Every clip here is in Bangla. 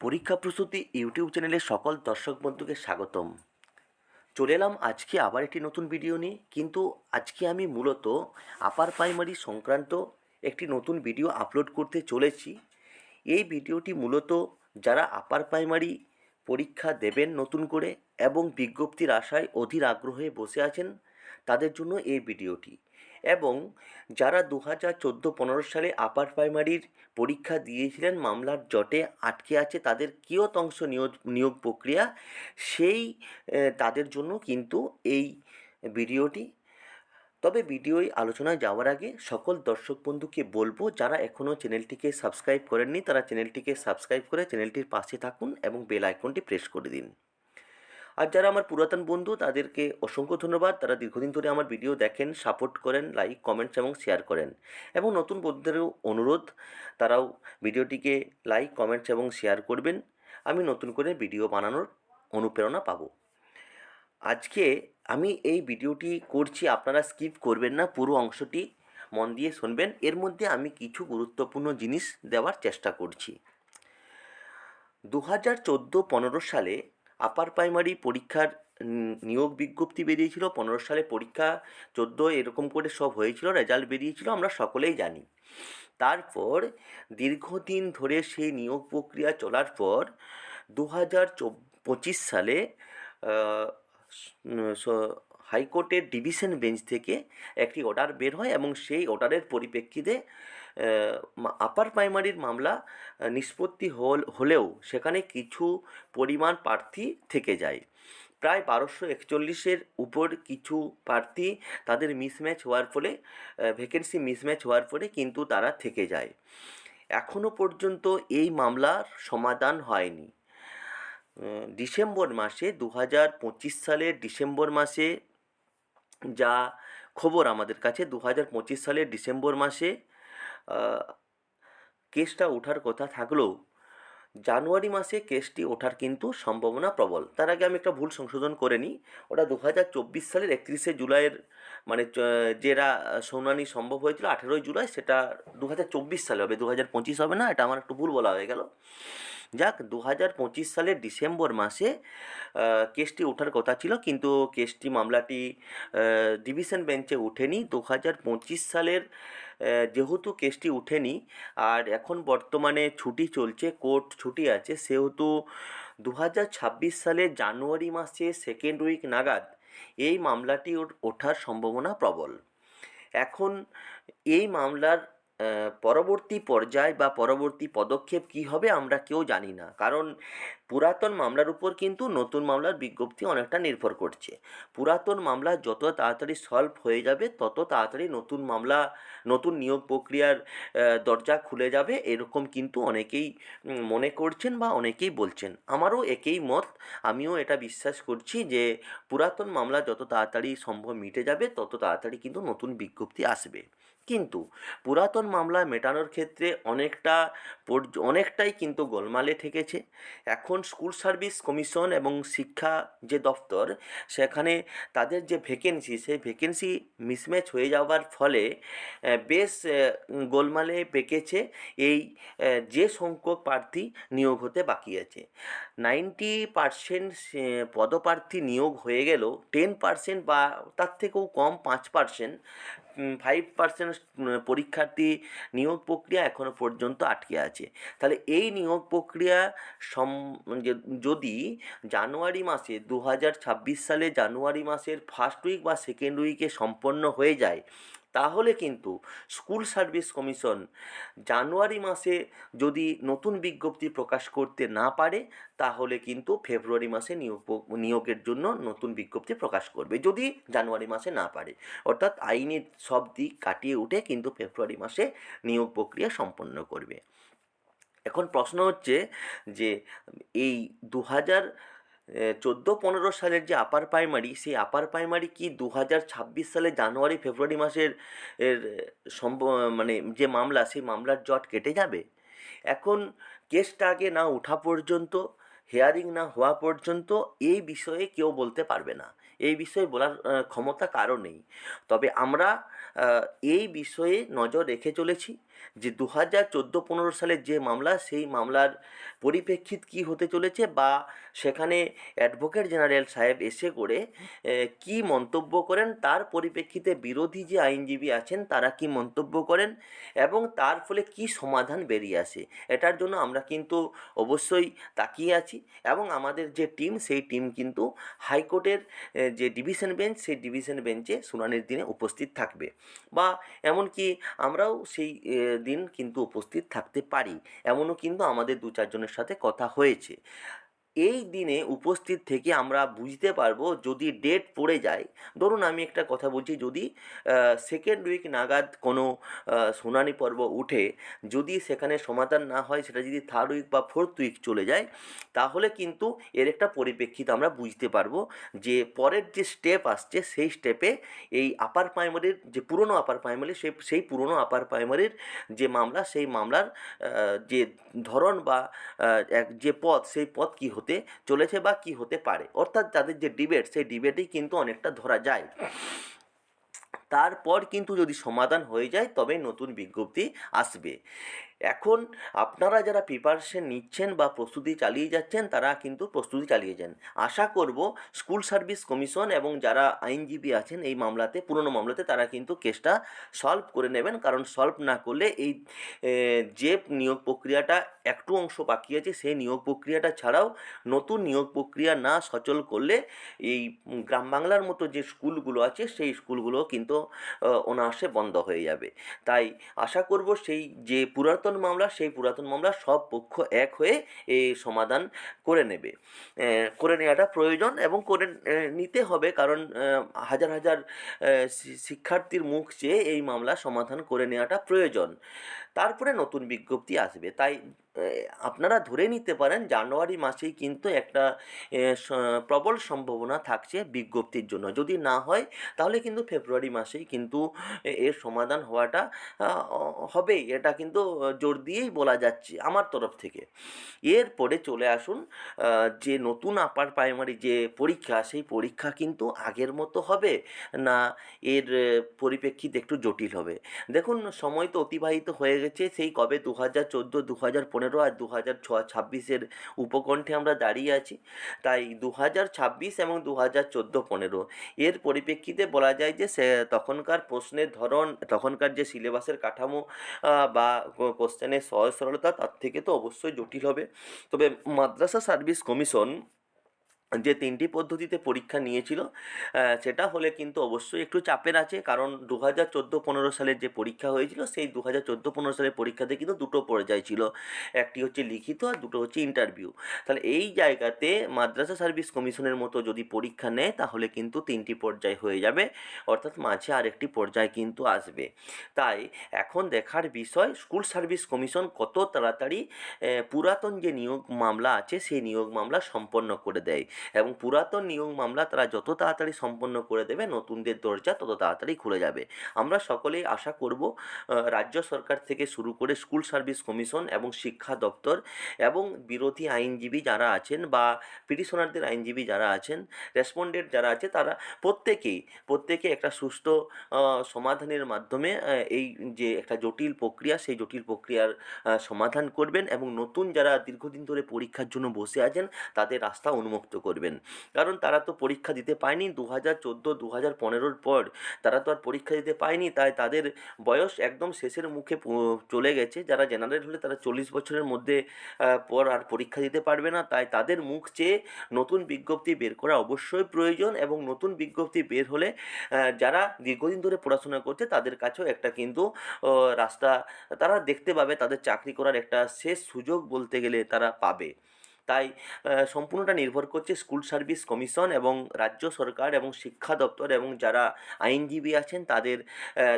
পরীক্ষা প্রস্তুতি ইউটিউব চ্যানেলের সকল দর্শক বন্ধুকে স্বাগতম। চলে এলাম আজকে আবার একটি নতুন ভিডিও নিয়ে, কিন্তু আজকে আমি মূলত আপার প্রাইমারি সংক্রান্ত একটি নতুন ভিডিও আপলোড করতে চলেছি। এই ভিডিওটি মূলত যারা আপার প্রাইমারি পরীক্ষা দেবেন নতুন করে এবং বিজ্ঞপ্তির আশায় অধীর আগ্রহে বসে আছেন, তাদের জন্য এই ভিডিওটি। এবং যারা দু হাজার চোদ্দ পনেরো সালে আপার প্রাইমারির পরীক্ষা দিয়েছিলেন, মামলার জটে আটকে আছে, তাদের কিয়তংশ নিয়োগ নিয়োগ প্রক্রিয়া, সেই তাদের জন্য কিন্তু এই ভিডিওটি। তবে ভিডিওয় আলোচনায় যাওয়ার আগে সকল দর্শক বন্ধুকে বলব, যারা এখনও চ্যানেলটিকে সাবস্ক্রাইব করেননি, তারা চ্যানেলটিকে সাবস্ক্রাইব করে চ্যানেলটির পাশে থাকুন এবং বেল আইকনটি প্রেস করে দিন। আর যারা আমার পুরাতন বন্ধু, তাদেরকে অসংখ্য ধন্যবাদ। তারা দীর্ঘদিন ধরে আমার ভিডিও দেখেন সাপোর্ট করেন লাইক কমেন্টস এবং শেয়ার করেন। এবং নতুন বন্ধুদেরও অনুরোধ, তারাও ভিডিওটিকে লাইক কমেন্টস এবং শেয়ার করবেন। আমি নতুন করে ভিডিও বানানোর অনুপ্রেরণা পাবো। আজকে আমি এই ভিডিওটি করছি, আপনারা স্কিপ করবেন না, পুরো অংশটি মন দিয়ে শুনবেন। এর মধ্যে আমি কিছু গুরুত্বপূর্ণ জিনিস দেওয়ার চেষ্টা করছি। দু হাজার চোদ্দ পনেরো সালে আপার প্রাইমারি পরীক্ষার নিয়োগ বিজ্ঞপ্তি বেরিয়েছিল, পনেরো সালে পরীক্ষা, চোদ্দ এরকম করে সব হয়েছিল রেজাল্ট বেরিয়েছিল, আমরা সকলেই জানি। তারপর দীর্ঘদিন ধরে সেই নিয়োগ প্রক্রিয়া চলার পর দু হাজার পঁচিশ সালে হাইকোর্টের ডিভিশন বেঞ্চ থেকে একটি অর্ডার বের হয় এবং সেই অর্ডারের পরিপ্রেক্ষিতে আপার প্রাইমারির মামলা নিষ্পত্তি হল হলেও সেখানে কিছু পরিমাণ প্রার্থী থেকে যায়। প্রায় বারোশো একচল্লিশের উপর কিছু প্রার্থী তাদের মিসম্যাচ হওয়ার ফলে ভ্যাকেন্সি মিসম্যাচ হওয়ার ফলে কিন্তু তারা থেকে যায়। এখনও পর্যন্ত এই মামলার সমাধান হয়নি। ডিসেম্বর মাসে দু হাজার পঁচিশ সালের ডিসেম্বর মাসে যা খবর আমাদের কাছে দু হাজার পঁচিশ সালের ডিসেম্বর মাসে কেসটা ওঠার কথা থাকলেও জানুয়ারি মাসে কেসটি ওঠার কিন্তু সম্ভাবনা প্রবল। তার আগে আমি একটা ভুল সংশোধন করে নিই। ওটা দু হাজার চব্বিশ সালের একত্রিশে জুলাইয়ের মানে যেটা শুনানি সম্ভব হয়েছিল আঠেরোই জুলাই, সেটা দু হাজার চব্বিশ সালে হবে দু হাজার পঁচিশ হবে না? এটা আমার একটু ভুল বলা হয়ে গেল। যাক দু হাজার পঁচিশ সালের ডিসেম্বর মাসে কেসটি ওঠার কথা ছিল, কিন্তু কেসটি মামলাটি ডিভিশন বেঞ্চে ওঠেনি। দু হাজার পঁচিশ সালের যেহেতু কেসটি ওঠেনি, আর এখন বর্তমানে ছুটি চলছে, কোর্ট ছুটি আছে, সেহেতু দু হাজার ছাব্বিশ সালের জানুয়ারি মাসে সেকেন্ড উইক নাগাদ এই মামলাটি ওঠ- ওঠার সম্ভাবনা প্রবল। এখন এই মামলার পরবর্তী পর্যায় বা পরবর্তী পদক্ষেপ কী হবে আমরা কেউ জানি না। কারণ পুরাতন মামলার উপর কিন্তু নতুন মামলার বিজ্ঞপ্তি অনেকটা নির্ভর করছে। পুরাতন মামলা যত তাড়াতাড়ি সলভ হয়ে যাবে, তত তাড়াতাড়ি নতুন মামলা, নতুন নিয়োগ প্রক্রিয়ার দরজা খুলে যাবে এরকম কিন্তু অনেকেই মনে করছেন বা অনেকেই বলছেন। আমারও একই মত, আমিও এটা বিশ্বাস করছি যে পুরাতন মামলা যত তাড়াতাড়ি সম্ভব মিটে যাবে, তত তাড়াতাড়ি কিন্তু নতুন বিজ্ঞপ্তি আসবে। কিন্তু পুরাতন মামলা মেটানোর ক্ষেত্রে অনেকটা অনেকটাই কিন্তু গোলমালে ঠেকেছে। এখন স্কুল সার্ভিস কমিশন এবং শিক্ষা যে দপ্তর, সেখানে তাদের যে ভ্যাকেন্সি সেই ভ্যাকেন্সি মিসম্যাচ হয়ে যাওয়ার ফলে বেশ গোলমালে পেকেছে এই যে সংখ্যক প্রার্থী নিয়োগ হতে বাকি আছে। নাইনটি পার্সেন্ট পদপ্রার্থী নিয়োগ হয়ে গেল টেন পার্সেন্ট বা তার থেকেও কম পাঁচ পার্সেন্ট ফাইভ পার্সেন্ট পরীক্ষার্থী নিয়োগ প্রক্রিয়া এখনও পর্যন্ত আটকে আছে। তাহলে এই নিয়োগ প্রক্রিয়া সম যদি জানুয়ারি মাসে দু হাজার ছাব্বিশ সালে জানুয়ারি মাসের ফার্স্ট উইক বা সেকেন্ড উইকে সম্পন্ন হয়ে যায় তাহলে কিন্তু স্কুল সার্ভিস কমিশন জানুয়ারি মাসে যদি নতুন বিজ্ঞপ্তি প্রকাশ করতে না পারে, তাহলে কিন্তু ফেব্রুয়ারি মাসে নিয়োগ, নিয়োগের জন্য নতুন বিজ্ঞপ্তি প্রকাশ করবে, যদি জানুয়ারি মাসে না পারে। অর্থাৎ আইনের সব দিক কাটিয়ে উঠে কিন্তু ফেব্রুয়ারি মাসে নিয়োগ প্রক্রিয়া সম্পন্ন করবে। এখন প্রশ্ন হচ্ছে যে, এই দু হাজার চোদ্দ পনেরো সালের যে আপার প্রাইমারি সেই আপার প্রাইমারি কি দু হাজার ছাব্বিশ সালে জানুয়ারি, ফেব্রুয়ারি মাসের এর সম্ভ মানে যে মামলা, সেই মামলার জট কেটে যাবে? এখন কেসটা আগে না ওঠা পর্যন্ত হেয়ারিং না হওয়া পর্যন্ত, এই বিষয়ে কেউ বলতে পারবে না। এই বিষয়ে বলার ক্ষমতা কারও নেই। তবে আমরা এই বিষয়ে নজর রেখে চলেছি। যে দু হাজার চোদ্দ পনেরো সালের যে মামলা, সেই মামলার পরিপ্রেক্ষিত কী হতে চলেছে বা সেখানে অ্যাডভোকেট জেনারেল সাহেব এসে করে কি মন্তব্য করেন, তার পরিপ্রেক্ষিতে বিরোধী যে আইনজীবী আছেন, তারা কি মন্তব্য করেন এবং তার ফলে কি সমাধান বেরিয়ে আসে, এটার জন্য আমরা কিন্তু অবশ্যই তাকিয়ে আছি এবং আমাদের যে টিম সেই টিম কিন্তু হাইকোর্টের যে ডিভিশন বেঞ্চ সেই ডিভিশন বেঞ্চে শুনানির দিনে উপস্থিত থাকবে বা এমনকি আমরাও সেই দিন কিন্তু উপস্থিত থাকতে পারি। এমনও কিন্তু আমাদের দু চারজনের সাথে কথা হয়েছে। এই দিনে উপস্থিত থেকে আমরা বুঝতে পারব যদি ডেট পড়ে যায়। ধরুন আমি একটা কথা বলছি, যদি সেকেন্ড উইক নাগাদ কোনো শুনানি পর্ব উঠে, যদি সেখানে সমাধান না হয়, সেটা যদি থার্ড উইক বা ফোর্থ উইক চলে যায়, তাহলে কিন্তু এর একটা পরিপ্রেক্ষিত আমরা বুঝতে পারব যে পরের যে স্টেপ আসছে, সেই স্টেপে এই আপার প্রাইমারির যে পুরনো আপার প্রাইমারি সেই সেই পুরনো আপার প্রাইমারির যে মামলা, সেই মামলার যে ধরন বা এক, যে পথ, সেই পথ কী হতে চলেছে বা কি হতে পারে। অর্থাৎ তাদের যে ডিবেট সেই ডিবেটেই কিন্তু অনেকটা ধরা যায়। তারপর কিন্তু যদি সমাধান হয়ে যায় তবে নতুন বিজ্ঞপ্তি আসবে। এখন আপনারা যারা প্রিপারেশন নিচ্ছেন বা প্রস্তুতি চালিয়ে যাচ্ছেন, তারা কিন্তু প্রস্তুতি চালিয়ে যান। আশা করব স্কুল সার্ভিস কমিশন এবং যারা আইনজীবী আছেন এই মামলাতে, পুরনো মামলাতে, তারা কিন্তু কেসটা সলভ করে নেবেন। কারণ সলভ না করলে এই যে নিয়োগ প্রক্রিয়াটা একটু অংশ বাকি আছে, সেই নিয়োগ প্রক্রিয়াটা ছাড়াও নতুন নিয়োগ প্রক্রিয়া না সচল করলে এই গ্রাম বাংলার মতো যে স্কুলগুলো আছে, সেই স্কুলগুলো কিন্তু অনায়াসে বন্ধ হয়ে যাবে। তাই আশা করব সেই যে পুরাতন মামলা, সেই পুরাতন মামলা সব পক্ষ এক হয়ে এই সমাধান করে নেবে। করে নেওয়াটা প্রয়োজন এবং করে নিতে হবে কারণ হাজার হাজার শিক্ষার্থীর মুখ চেয়ে এই মামলা সমাধান করে নেওয়াটা প্রয়োজন। তারপরে নতুন বিজ্ঞপ্তি আসবে। তাই আপনারা ধরে নিতে পারেন জানুয়ারি মাসেই কিন্তু একটা প্রবল সম্ভাবনা থাকছে বিজ্ঞপ্তির জন্য। যদি না হয়, তাহলে কিন্তু ফেব্রুয়ারি মাসেই কিন্তু এর সমাধান হওয়াটা হবেই। এটা কিন্তু জোর দিয়েই বলা যাচ্ছে আমার তরফ থেকে। এরপরে চলে আসুন যে নতুন আপার প্রাইমারি যে পরীক্ষা, সেই পরীক্ষা কিন্তু আগের মতো হবে না এর পরিপ্রেক্ষিতে একটু জটিল হবে? দেখুন, সময় তো অতিবাহিত হয়ে গেছে। সেই কবে? দু হাজার চোদ্দ দু হাজার আর দু হাজার ছ, ছাব্বিশের উপকণ্ঠে আমরা দাঁড়িয়ে আছি। তাই দু হাজার ছাব্বিশ এবং দু হাজার চোদ্দ পনেরো, এর পরিপ্রেক্ষিতে বলা যায় যে সে তখনকার প্রশ্নের ধরন, তখনকার যে সিলেবাসের কাঠামো বা কোশ্চেনের সহজ সরলতা, তার থেকে তো অবশ্যই জটিল হবে। তবে মাদ্রাসা সার্ভিস কমিশন যে তিনটি পদ্ধতিতে পরীক্ষা নিয়েছিল সেটা হলে কিন্তু অবশ্যই একটু চাপের আছে। কারণ দু হাজার চোদ্দ পনেরো সালের যে পরীক্ষা হয়েছিল, সেই দু হাজার চোদ্দ পনেরো সালের পরীক্ষাতে কিন্তু দুটো পর্যায় ছিল। একটি হচ্ছে লিখিত আর দুটো হচ্ছে ইন্টারভিউ তাহলে এই জায়গাতে মাদ্রাসা সার্ভিস কমিশনের মতো যদি পরীক্ষা নেয়, তাহলে কিন্তু তিনটি পর্যায় হয়ে যাবে। অর্থাৎ মাঝে আরেকটি পর্যায় কিন্তু আসবে। তাই এখন দেখার বিষয় স্কুল সার্ভিস কমিশন কত তাড়াতাড়ি পুরাতন যে নিয়োগ মামলা আছে, সেই নিয়োগ মামলা সম্পন্ন করে দেয়। এবং পুরাতন নিয়োগ মামলা তারা যত তাড়াতাড়ি সম্পন্ন করে দেবে, নতুনদের দরজা তত তাড়াতাড়ি খুলে যাবে। আমরা সকলেই আশা করব রাজ্য সরকার থেকে শুরু করে স্কুল সার্ভিস কমিশন এবং শিক্ষা দপ্তর এবং বিরোধী আইনজীবী যারা আছেন বা পিটিশনারদের আইনজীবী যারা আছেন, রেসপন্ডেন্ট যারা আছে, তারা প্রত্যেকেই, প্রত্যেকে একটা সুস্থ সমাধানের মাধ্যমে এই যে একটা জটিল প্রক্রিয়া, সেই জটিল প্রক্রিয়ার সমাধান করবেন এবং নতুন যারা দীর্ঘদিন ধরে পরীক্ষার জন্য বসে আছেন, তাদের রাস্তা উন্মুক্ত করবেন। কারণ তারা তো পরীক্ষা দিতে পায়নি দু হাজার চোদ্দ দু হাজার পনেরোর পর তারা তো আর পরীক্ষা দিতে পায়নি, তাই তাদের বয়স একদম শেষের মুখে চলে গেছে। যারা জেনারেল হলে তারা চল্লিশ বছরের মধ্যে পর আর পরীক্ষা দিতে পারবে না, তাই তাদের মুখ চেয়ে নতুন বিজ্ঞপ্তি বের করা অবশ্যই প্রয়োজন এবং নতুন বিজ্ঞপ্তি বের হলে যারা দীর্ঘদিন ধরে পড়াশোনা করছে তাদের কাছেও একটা কিন্তু রাস্তা, তারা দেখতে পাবে তাদের চাকরি করার একটা শেষ সুযোগ বলতে গেলে তারা পাবে। তাই সম্পূর্ণটা নির্ভর করছে স্কুল সার্ভিস কমিশন এবং রাজ্য সরকার এবং শিক্ষা দপ্তর এবং যারা আইনজীবী আছেন তাদের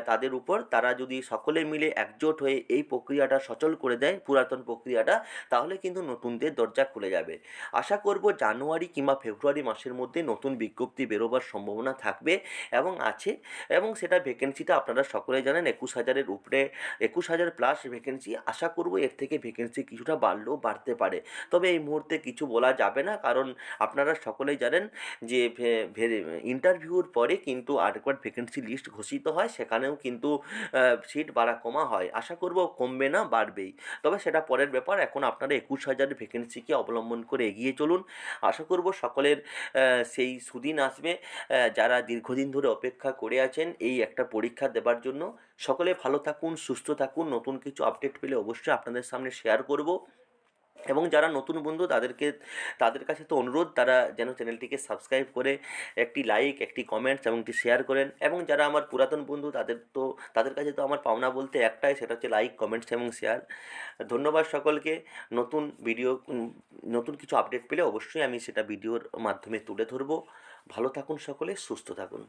তাদের উপর। তারা যদি সকলে মিলে একজোট হয়ে এই প্রক্রিয়াটা সচল করে দেয়, পুরাতন প্রক্রিয়াটা, তাহলে কিন্তু নতুনদের দরজা খুলে যাবে। আশা করব জানুয়ারি কিংবা ফেব্রুয়ারি মাসের মধ্যে নতুন বিজ্ঞপ্তি বেরোবার সম্ভাবনা থাকবে এবং আছে এবং সেটা ভ্যাকেন্সিটা আপনারা সকলে জানেন, একুশ হাজারের উপরে, একুশ হাজার প্লাস ভ্যাকেন্সি আশা করব এর থেকে ভ্যাকেন্সি কিছুটা বাড়লেও বাড়তে পারে। তবে এই মুহূর্তে মুহূর্তে কিছু বলা যাবে না। কারণ আপনারা সকলেই জানেন যে ইন্টারভিউর পরে কিন্তু আরেকবার ভ্যাকেন্সি লিস্ট ঘোষিত হয়, সেখানেও কিন্তু সিট বাড়া কমা হয়। আশা করব কমবে না, বাড়বেই। তবে সেটা পরের ব্যাপার। এখন আপনারা একুশ হাজার ভ্যাকেন্সিকে অবলম্বন করে এগিয়ে চলুন। আশা করব সকলের সেই সুদিন আসবে যারা দীর্ঘদিন ধরে অপেক্ষা করে আছেন এই একটা পরীক্ষা দেবার জন্য। সকলে ভালো থাকুন, সুস্থ থাকুন। নতুন কিছু আপডেট পেলে অবশ্যই আপনাদের সামনে শেয়ার করব। এবং যারা নতুন বন্ধু, তাদেরকে, তাদের কাছে তো অনুরোধ, তারা যেন চ্যানেলটিকে সাবস্ক্রাইব করে একটি লাইক একটি কমেন্টস এবং একটি শেয়ার করেন। এবং যারা আমার পুরাতন বন্ধু, তাদের তো, তাদের কাছে তো আমার পাওনা বলতে একটাই, সেটা হচ্ছে লাইক কমেন্টস এবং শেয়ার ধন্যবাদ সকলকে। নতুন ভিডিও নতুন কিছু আপডেট পেলে অবশ্যই আমি সেটা ভিডিওর মাধ্যমে তুলে ধরবো। ভালো থাকুন সকলে, সুস্থ থাকুন।